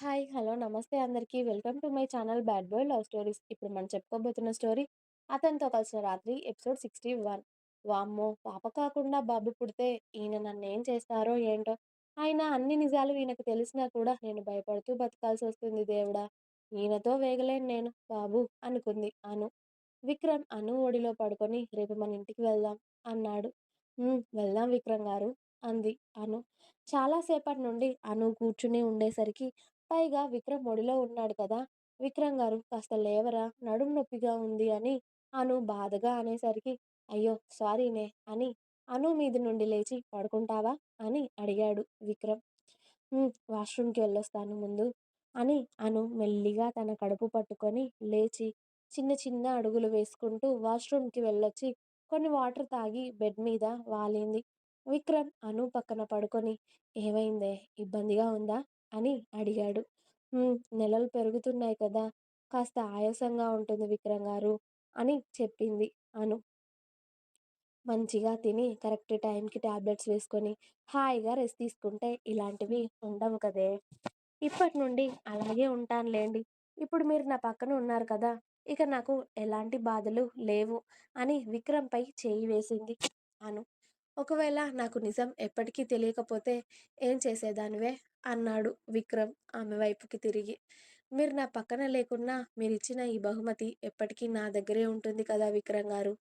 Hi! Hello! నమస్తే అందరికీ. Welcome to my channel 'bad boy love stories'. ఇప్పుడు మనం చెప్పుకోబోతున్న స్టోరీ 'అతనితో కలిసిన రాత్రి' ఎపిసోడ్ 61. వామ్మో! పాప కాకుండా బాబు పుడితే ఈయన నన్ను ఏం చేస్తారో ఏంటో! అయినా అన్ని నిజాలు ఈయనకు తెలిసినా కూడా నేను భయపడుతూ బతకాల్సి వస్తుంది దేవుడా! ఈయనతో వేగలేను నేను బాబు అనుకుంది అను. విక్రమ్ అను ఒడిలో పడుకొని రేపు మన ఇంటికి వెళ్దాం అన్నాడు. వెళ్దాం విక్రమ్ గారు అంది అను. చాలాసేపటి నుండి అను కూర్చుని ఉండేసరికి పైగా విక్రమ్ ఒడిలో ఉన్నాడు కదా! విక్రమ్ గారు కాస్త లేవరా నడుం నొప్పిగా ఉంది అని అను బాధగా అనేసరికి అయ్యో! సారీనే అని అను మీది నుండి లేచి పడుకుంటావా? అని అడిగాడు విక్రమ్. వాష్రూమ్‌కి వెళ్ళొస్తాను ముందు అని అను మెల్లిగా తన కడుపు పట్టుకొని లేచి చిన్న చిన్న అడుగులు వేసుకుంటూ వాష్రూమ్‌కి వెళ్ళొచ్చి కొన్ని వాటర్ తాగి బెడ్ మీద వాలింది. విక్రమ్ అను పక్కన పడుకొని ఏమైందే? ఇబ్బందిగా ఉందా? అని అడిగాడు. నెలలు పెరుగుతున్నాయి కదా! కాస్త ఆయాసంగా ఉంటుంది విక్రమ్ గారు అని చెప్పింది అను. మంచిగా తిని కరెక్ట్ టైంకి టాబ్లెట్స్ వేసుకొని హాయిగా రెస్ట్ తీసుకుంటే ఇలాంటివి ఉండవు కదే! ఇప్పటి నుండి అలాగే ఉంటానులేండి ఇప్పుడు మీరు నా పక్కన ఉన్నారు కదా! ఇక నాకు ఎలాంటి బాధలు లేవు అని విక్రమ్‌పై చేయి వేసింది అను. ఒకవేళ నాకు నిజం ఎప్పటికీ తెలియకపోతే ఏం చేసేదానివే? అన్నాడు విక్రమ్ ఆమె వైపుకి తిరిగి. మీరు నా పక్కన లేకున్నా మీరిచ్చిన ఈ బహుమతి ఎప్పటికీ నా దగ్గరే ఉంటుంది కదా విక్రమ్ గారు!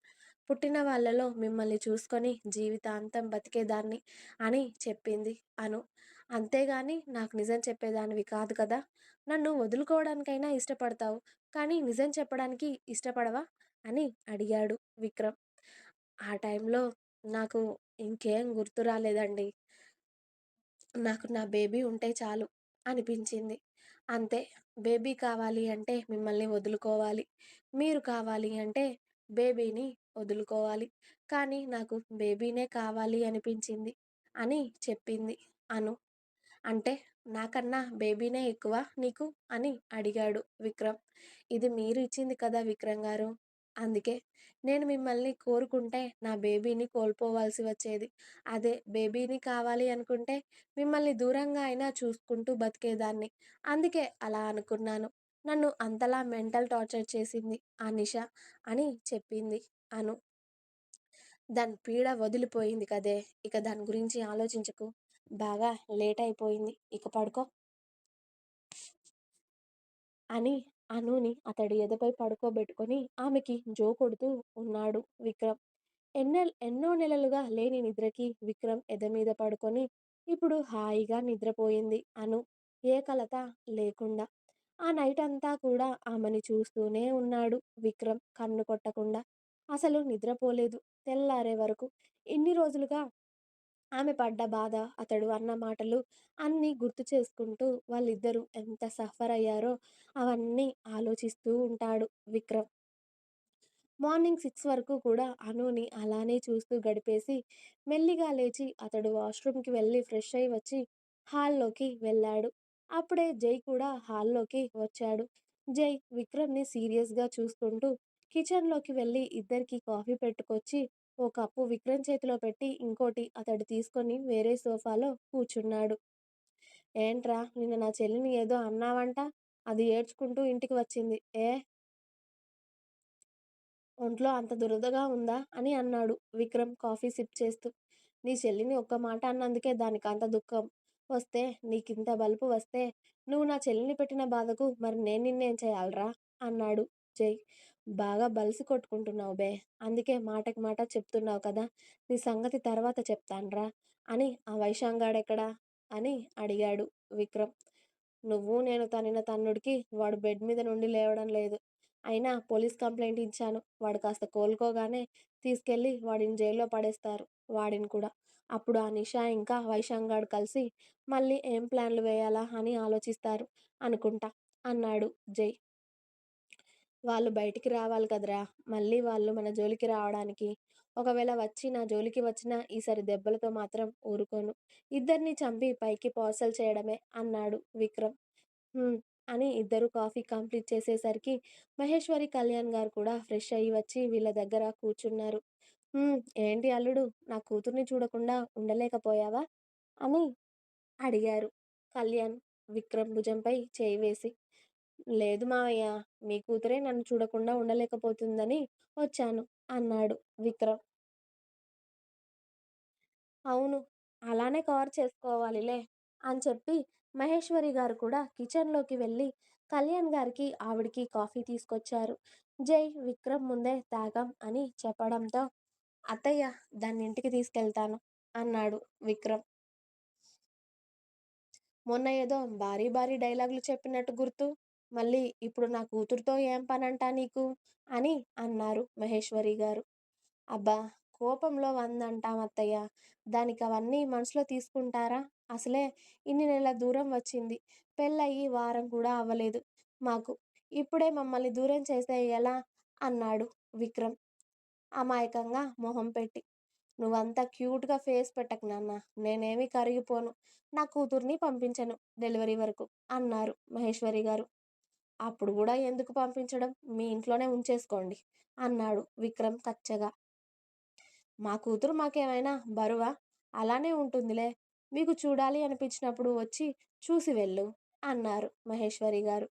పుట్టిన వాళ్ళలో మిమ్మల్ని చూసుకొని జీవితాంతం బతికేదాన్ని అని చెప్పింది అను. అంతేగాని నాకు నిజం చెప్పేదానివి కాదు కదా! నన్ను వదులుకోవడానికైనా ఇష్టపడతావు కానీ నిజం చెప్పడానికి ఇష్టపడవా? అని అడిగాడు విక్రమ్. ఆ టైంలో నాకు ఇంకేం గుర్తు రాలేదండి నాకు నా బేబీ ఉంటే చాలు అనిపించింది. అంతే బేబీ కావాలి అంటే మిమ్మల్ని వదులుకోవాలి. మీరు కావాలి అంటే బేబీని వదులుకోవాలి. కానీ నాకు బేబీనే కావాలి అనిపించింది అని చెప్పింది అను. అంటే నాకన్నా బేబీనే ఎక్కువా నీకు? అని అడిగాడు విక్రమ్. ఇది మీరు ఇచ్చింది కదా విక్రమ్ గారు! అందుకే నేను మిమ్మల్ని కోరుకుంటే నా బేబీని కోల్పోవాల్సి వచ్చేది. అదే బేబీని కావాలి అనుకుంటే మిమ్మల్ని దూరంగా అయినా చూసుకుంటూ బతికేదాన్ని. అందుకే అలా అనుకున్నాను. నన్ను అంతలా మెంటల్ టార్చర్ చేసింది ఆ నిష అని చెప్పింది అను. దాని పీడ వదిలిపోయింది కదే! ఇక దాని గురించి ఆలోచించకు. బాగా లేట్ అయిపోయింది. ఇక పడుకో. అని అనుని అతడి ఎదపై పడుకోబెట్టుకొని ఆమెకి జో కొడుతూ ఉన్నాడు విక్రమ్. ఎన్నెల్ ఎన్నో నెలలుగా లేని నిద్రకి విక్రమ్ ఎదమీద పడుకొని ఇప్పుడు హాయిగా నిద్రపోయింది అను. ఏ కలత లేకుండా. ఆ నైట్ అంతా కూడా ఆమెని చూస్తూనే ఉన్నాడు విక్రమ్ కన్ను కొట్టకుండా. అసలు నిద్రపోలేదు తెల్లారే వరకు. ఇన్ని రోజులుగా ఆమె పడ్డ బాధ, అతడు అన్న మాటలు అన్నీ గుర్తు చేసుకుంటూ వాళ్ళిద్దరూ ఎంత సఫర్ అయ్యారో అవన్నీ ఆలోచిస్తూ ఉంటాడు విక్రమ్. మార్నింగ్ సిక్స్ వరకు కూడా అనుని అలానే చూస్తూ గడిపేసి మెల్లిగా లేచి అతడు వాష్రూమ్‌కి వెళ్ళి ఫ్రెష్ అయి వచ్చి హాల్లోకి వెళ్ళాడు. అప్పుడే జై కూడా హాల్లోకి వచ్చాడు. జై విక్రమ్‌ని సీరియస్‌గా చూసుకుంటూ కిచెన్‌లోకి వెళ్ళి ఇద్దరికి కాఫీ పెట్టుకొచ్చి ఓ కప్పు విక్రమ్ చేతిలో పెట్టి ఇంకోటి అతడు తీసుకొని వేరే సోఫాలో కూర్చున్నాడు. ఏంట్రా నిన్న నా చెల్లిని ఏదో అన్నావంట? అది ఏడ్చుకుంటూ ఇంటికి వచ్చింది. ఏ? ఒంట్లో అంత దురదగా ఉందా? అని అన్నాడు విక్రమ్ కాఫీ సిప్ చేస్తూ. నీ చెల్లిని ఒక్క మాట అన్నందుకే దానికి అంత దుఃఖం వస్తే నీకింత బలుపు వస్తే నువ్వు నా చెల్లిని పెట్టిన బాధకు మరి నేను నిన్నేం చేయాలరా అన్నాడు జై. బాగా బలిసి కొట్టుకుంటున్నావు బే! అందుకే మాటకి మాట చెప్తున్నావు కదా! నీ సంగతి తర్వాత చెప్తాన్రా అని ఆ వైశాంగాడెక్కడా అని అడిగాడు విక్రమ్. నువ్వు నేను తనిన తన్నుడికి వాడు బెడ్ మీద నుండి లేవడం లేదు. అయినా పోలీస్ కంప్లైంట్ ఇచ్చాను. వాడు కాస్త కోలుకోగానే తీసుకెళ్ళి వాడిని జైల్లో పడేస్తారు. వాడిని కూడా. అప్పుడు ఆ నిషా ఇంకా వైశాంగాడు కలిసి మళ్ళీ ఏం ప్లాన్లు వేయాలా అని ఆలోచిస్తారు అనుకుంటా అన్నాడు జై. వాళ్ళు బయటికి రావాలి కదరా! మళ్ళీ వాళ్ళు మన జోలికి రావడానికి. ఒకవేళ వచ్చి నా జోలికి వచ్చినా ఈసారి దెబ్బలతో మాత్రం ఊరుకోను. ఇద్దరిని చంపి పైకి పార్సల్ చేయడమే అన్నాడు విక్రమ్. అని ఇద్దరు కాఫీ కంప్లీట్ చేసేసరికి మహేశ్వరి కళ్యాణ్ గారు కూడా ఫ్రెష్ అయ్యి వచ్చి వీళ్ళ దగ్గర కూర్చున్నారు. ఏంటి అల్లుడు నా కూతుర్ని చూడకుండా ఉండలేకపోయావా? అని అడిగారు కళ్యాణ్. విక్రమ్ భుజంపై చేయి వేసి. లేదు మావయ్య. మీ కూతురే నన్ను చూడకుండా ఉండలేకపోతుందని వచ్చాను అన్నాడు విక్రమ్. అవును. అలానే కవర్ చేసుకోవాలిలే అని చెప్పి మహేశ్వరి గారు కూడా కిచెన్లోకి వెళ్ళి కళ్యాణ్ గారికి ఆవిడికి కాఫీ తీసుకొచ్చారు. జై విక్రమ్ ముందే తాగం అని చెప్పడంతో అత్తయ్య దాన్ని ఇంటికి తీసుకెళ్తాను అన్నాడు విక్రమ్. మొన్న ఏదో భారీ భారీ డైలాగులు చెప్పినట్టు గుర్తు. మళ్ళీ ఇప్పుడు నా కూతురుతో ఏం పనంటా నీకు అని అన్నారు మహేశ్వరి గారు. అబ్బా కోపంలో వందంటాం అత్తయ్య. దానికవన్నీ మనసులో తీసుకుంటారా? అసలే ఇన్ని నెలల దూరం వచ్చింది. పెళ్ళయి వారం కూడా అవ్వలేదు మాకు. ఇప్పుడే మమ్మల్ని దూరం చేస్తే ఎలా? అన్నాడు విక్రమ్ అమాయకంగా మొహం పెట్టి. నువ్వంతా క్యూట్గా ఫేస్ పెట్టకు నాన్నా. నేనేమీ కరిగిపోను. నా కూతుర్ని పంపించను డెలివరీ వరకు అన్నారు మహేశ్వరి గారు. అప్పుడు కూడా ఎందుకు పంపించడం? మీ ఇంట్లోనే ఉంచేసుకోండి అన్నాడు విక్రమ్ కచ్చగా. మా కూతురు మాకేమైనా బరువా? అలానే ఉంటుందిలే. మీకు చూడాలి అనిపించినప్పుడు వచ్చి చూసి వెళ్ళు అన్నారు మహేశ్వరి గారు.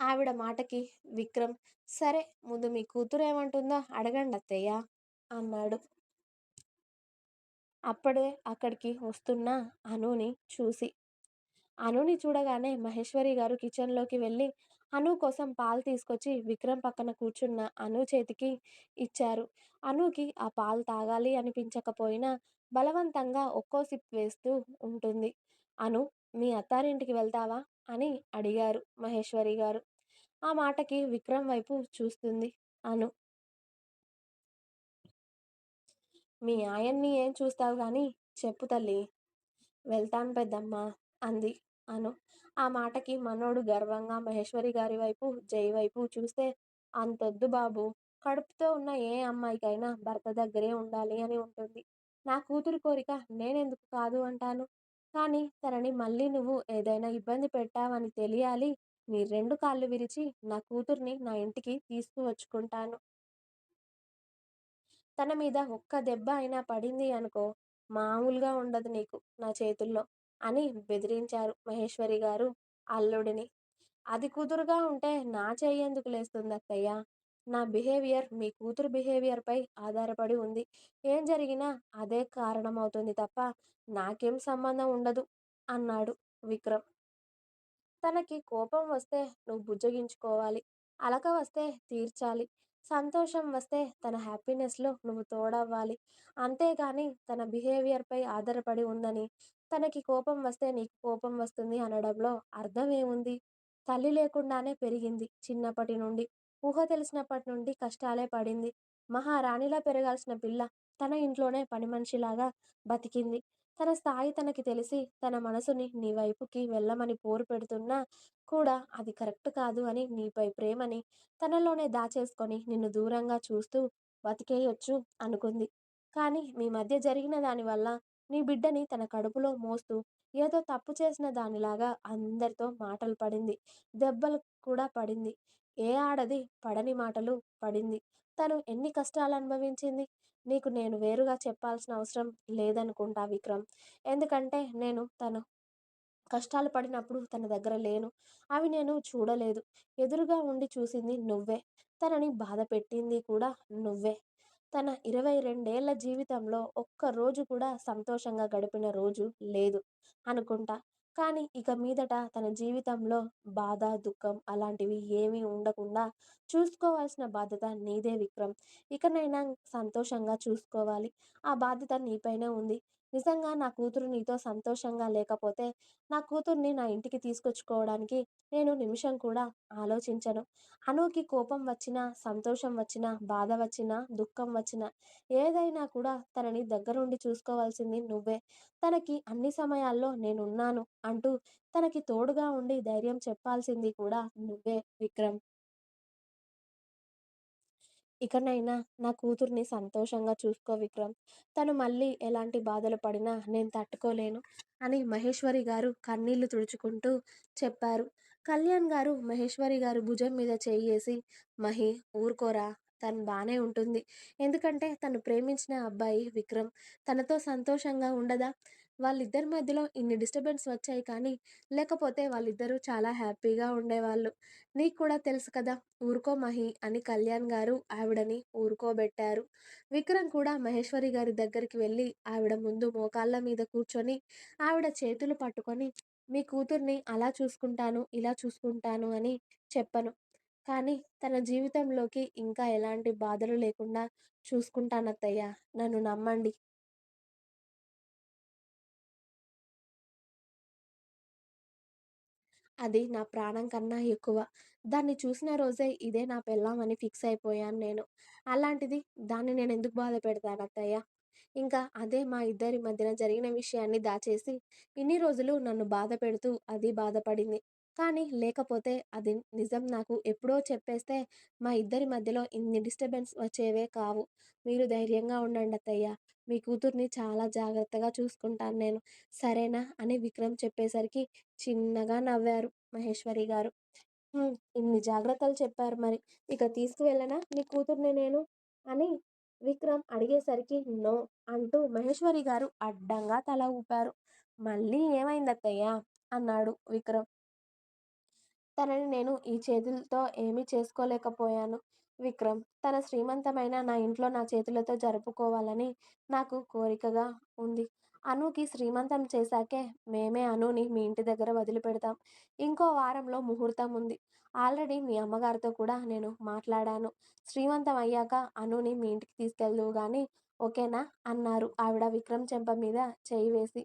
ఆవిడ మాటకి విక్రమ్ సరే ముందు మీ కూతురు ఏమంటుందో అడగండి అత్తయ్య అన్నాడు. అప్పుడే అక్కడికి వస్తున్న అనుని చూసి. అనుని చూడగానే మహేశ్వరి గారు కిచెన్లోకి వెళ్ళి అను కోసం పాలు తీసుకొచ్చి విక్రమ్ పక్కన కూర్చున్న అను చేతికి ఇచ్చారు. అనుకి ఆ పాలు తాగాలి అనిపించకపోయినా బలవంతంగా ఒక్కో సిప్ వేస్తూ ఉంటుంది. అను మీ అత్తారింటికి వెళ్తావా? అని అడిగారు మహేశ్వరి గారు. ఆ మాటకి విక్రమ్ వైపు చూస్తుంది అను మీ ఆయన్ని ఏం చూస్తావు కానీ చెప్పు తల్లి వెళ్తాను పెద్దమ్మా అంది అను ఆ మాటకి మనోడు గర్వంగా మహేశ్వరి గారి వైపు, జై వైపు చూస్తే అంతొద్దు బాబు కడుపుతో ఉన్న ఏ అమ్మాయికైనా భర్త దగ్గరే ఉండాలి అని ఉంటుంది. నా కూతురు కోరిక నేనెందుకు కాదు అంటాను? కానీ తనని మళ్ళీ నువ్వు ఏదైనా ఇబ్బంది పెట్టావని తెలియాలి నీ రెండు కాళ్ళు విరిచి నా కూతుర్ని నా ఇంటికి తీసుకువచ్చుకుంటాను. తన మీద ఒక్క దెబ్బ అయినా పడింది అనుకో మామూలుగా ఉండదు నీకు నా చేతుల్లో అని బెదిరించారు మహేశ్వరి గారు అల్లుడిని. అది కుదురుగా ఉంటే నా చెయ్యెందుకు లేస్తుంది అత్తయ్య? నా బిహేవియర్ మీ కూతురు బిహేవియర్పై ఆధారపడి ఉంది. ఏం జరిగినా అదే కారణమవుతుంది తప్ప నాకేం సంబంధం ఉండదు అన్నాడు విక్రమ్. తనకి కోపం వస్తే నువ్వు బుజ్జగించుకోవాలి. అలక వస్తే తీర్చాలి. సంతోషం వస్తే తన హ్యాపీనెస్లో నువ్వు తోడవ్వాలి. అంతేగాని తన బిహేవియర్పై ఆధారపడి ఉందని, తనకి కోపం వస్తే నీకు కోపం వస్తుంది అనడంలో అర్థం ఏముంది? తల్లి లేకుండానే పెరిగింది చిన్నప్పటి నుండి. ఊహ తెలిసినప్పటి నుండి కష్టాలే పడింది. మహారాణిలా పెరగాల్సిన పిల్ల తన ఇంట్లోనే పని మనిషిలాగా బతికింది. తన స్థాయి తనకి తెలిసి తన మనసుని నీ వైపుకి వెళ్ళమని పోరు పెడుతున్నా కూడా అది కరెక్ట్ కాదు అని నీపై ప్రేమని తనలోనే దాచేసుకొని నిన్ను దూరంగా చూస్తూ బతికేయొచ్చు అనుకుంది. కానీ మీ మధ్య జరిగిన దానివల్ల నీ బిడ్డని తన కడుపులో మోస్తూ ఏదో తప్పు చేసిన దానిలాగా అందరితో మాటలు పడింది. దెబ్బలు కూడా పడింది. ఏ ఆడది పడని మాటలు పడింది. తను ఎన్ని కష్టాలు అనుభవించింది? నీకు నేను వేరుగా చెప్పాల్సిన అవసరం లేదనుకుంటా విక్రమ్. ఎందుకంటే నేను తను కష్టాలు పడినప్పుడు తన దగ్గర లేను. అవి నేను చూడలేదు. ఎదురుగా ఉండి చూసింది నువ్వే. తనని బాధ పెట్టింది కూడా నువ్వే. తన ఇరవై రెండేళ్ళ జీవితంలో ఒక్క రోజు కూడా సంతోషంగా గడిపిన రోజు లేదు అనుకుంటా. కానీ ఇక మీదట తన జీవితంలో బాధ, దుఃఖం అలాంటివి ఏమీ ఉండకుండా చూసుకోవాల్సిన బాధ్యత నీదే విక్రమ్. ఇకనైనా సంతోషంగా చూసుకోవాలి. ఆ బాధ్యత నీపైనే ఉంది. నిజంగా నా కూతురు నీతో సంతోషంగా లేకపోతే నా కూతుర్ని నా ఇంటికి తీసుకొచ్చుకోవడానికి నేను నిమిషం కూడా ఆలోచించను. అనూకి కోపం వచ్చినా, సంతోషం వచ్చినా, బాధ వచ్చినా, దుఃఖం వచ్చినా ఏదైనా కూడా తనని దగ్గరుండి చూసుకోవాల్సింది నువ్వే. తనకి అన్ని సమయాల్లో నేనున్నాను అంటూ తనకి తోడుగా ఉండి ధైర్యం చెప్పాల్సింది కూడా నువ్వే విక్రమ్. ఇకనైనా నా కూతుర్ని సంతోషంగా చూసుకో విక్రమ్. తను మళ్ళీ ఎలాంటి బాధలు పడినా నేను తట్టుకోలేను అని మహేశ్వరి గారు కన్నీళ్ళు తుడుచుకుంటూ చెప్పారు. కళ్యాణ్ గారు మహేశ్వరి గారు భుజం మీద చేయేసి మహి ఊరుకోరా. తను బాగానే ఉంటుంది. ఎందుకంటే తను ప్రేమించిన అబ్బాయి విక్రమ్. తనతో సంతోషంగా ఉండదా? వాళ్ళిద్దరి మధ్యలో ఇన్ని డిస్టర్బెన్స్ వచ్చాయి కానీ, లేకపోతే వాళ్ళిద్దరూ చాలా హ్యాపీగా ఉండేవాళ్ళు. నీకు కూడా తెలుసు కదా! ఊరుకో మహి అని కళ్యాణ్ గారు ఆవిడని ఊరుకోబెట్టారు. విక్రమ్ కూడా మహేశ్వరి గారి దగ్గరికి వెళ్ళి ఆవిడ ముందు మోకాళ్ళ మీద కూర్చొని, ఆవిడ చేతులు పట్టుకొని, మీ కూతుర్ని అలా చూసుకుంటాను, ఇలా చూసుకుంటాను అని చెప్పను. కానీ తన జీవితంలోకి ఇంకా ఎలాంటి బాధలు లేకుండా చూసుకుంటానత్తయ్య. నన్ను నమ్మండి. అది నా ప్రాణం కన్నా ఎక్కువ. దాన్ని చూసిన రోజే ఇదే నా పెళ్ళాం అని ఫిక్స్ అయిపోయాను నేను. అలాంటిది దాన్ని నేను ఎందుకు బాధ పెడతానత్తయ్య? ఇంకా అదే మా ఇద్దరి మధ్యన జరిగిన విషయాన్ని దాచేసి ఇన్ని రోజులు నన్ను బాధ పెడుతూ అది బాధపడింది. కానీ లేకపోతే అది నిజం నాకు ఎప్పుడో చెప్పేస్తే మా ఇద్దరి మధ్యలో ఇన్ని డిస్టర్బెన్స్ వచ్చేవే కావు. మీరు ధైర్యంగా ఉండండి అత్తయ్య మీ కూతుర్ని చాలా జాగ్రత్తగా చూసుకుంటాను నేను. సరేనా? అని విక్రమ్ చెప్పేసరికి చిన్నగా నవ్వారు మహేశ్వరి గారు. ఇన్ని జాగ్రత్తలు చెప్పారు మరి. ఇక తీసుకువెళ్ళనా నీ కూతుర్ని నేను? అని విక్రమ్ అడిగేసరికి నో అంటూ మహేశ్వరి గారు అడ్డంగా తల ఊపారు. మళ్ళీ ఏమైంది అత్తయ్య అన్నాడు విక్రమ్. తనని నేను ఈ చేతులతో ఏమీ చేసుకోలేకపోయాను విక్రమ్. తన శ్రీమంతమైన నా ఇంట్లో నా చేతులతో జరుపుకోవాలని నాకు కోరికగా ఉంది. అనుకి శ్రీమంతం చేశాకే మేమే అనుని మీ ఇంటి దగ్గర వదిలిపెడతాం. ఇంకో వారంలో ముహూర్తం ఉంది. ఆల్రెడీ మీ అమ్మగారితో కూడా నేను మాట్లాడాను. శ్రీమంతం అయ్యాక అనుని మీ ఇంటికి తీసుకెళ్దువు కానీ ఓకేనా? అన్నారు ఆవిడ విక్రమ్ చెంప మీద చేయి వేసి.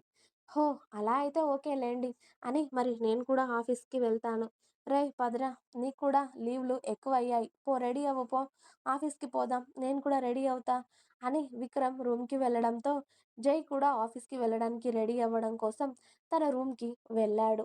హో! అలా అయితే ఓకే లెండి అని మరి నేను కూడా ఆఫీస్‌కి వెళ్తాను. రే పదరా! నీకు కూడా లీవ్‌లు ఎక్కువయ్యాయి. పో రెడీ అవ్వ పో. ఆఫీస్‌కి పోదాం. నేను కూడా రెడీ అవుతా అని విక్రమ్ రూమ్‌కి వెళ్ళడంతో జై కూడా ఆఫీస్‌కి వెళ్ళడానికి రెడీ అవ్వడం కోసం తన రూమ్‌కి వెళ్ళాడు.